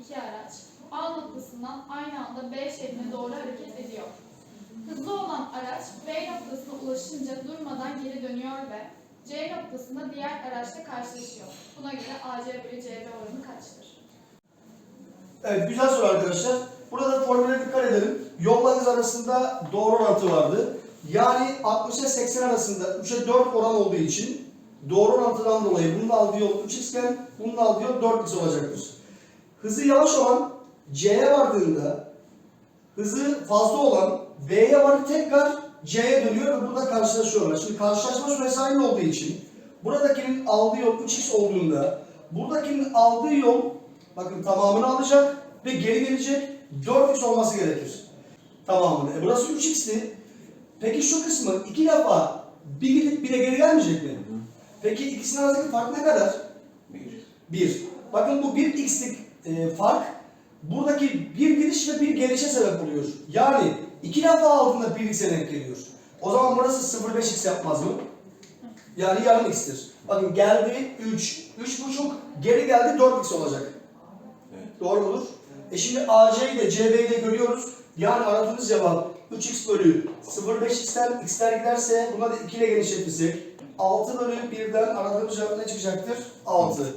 iki araç A noktasından aynı anda B şehrine doğru hareket ediyor. Hızlı olan araç B noktasına ulaşınca durmadan geri dönüyor ve C noktasında diğer araçla karşılaşıyor. Buna göre AC bölü CB oranı kaçtır? Evet güzel soru arkadaşlar. Burada formüle dikkat edelim. Yolla hız arasında doğru orantı vardı. Yani 60'a 80 arasında 3'e 4 oran olduğu için doğru orantıdan dolayı bunun aldığı yol 3x iken bunun aldığı yol 4x olacaktır. Hızı yavaş olan C'ye vardığında hızı fazla olan B'ye var tekrar C'ye dönüyor ve burada karşılaşıyorlar. Şimdi karşılaşma süresi aynı olduğu için buradakinin aldığı yol 3x olduğunda buradakinin aldığı yol bakın tamamını alacak ve geri gelecek 4x olması gerekir. Tamamını. E burası 3x'ti. Peki şu kısmı iki defa bir gidip bire geri gelmeyecek mi? Peki ikisinin arasındaki fark ne kadar? 1. Bakın bu 1x'lik e, fark buradaki bir gidiş ve bir gelişe sebep oluyor. Yani iki defa aldığında 1x'e denk geliyor. O zaman burası 0,5x yapmaz mı? Yani yarım x'tir. Bakın geldi 3, 3,5 geri geldi 4x olacak. Doğru mudur? E şimdi AC ile CB'yi de görüyoruz. Yani aradığımız cevap 3x bölü 0,5x'ten x'ler giderse buna da 2 ile genişletirsek 6 bölü 1'den aradığımız cevap ne çıkacaktır? 6.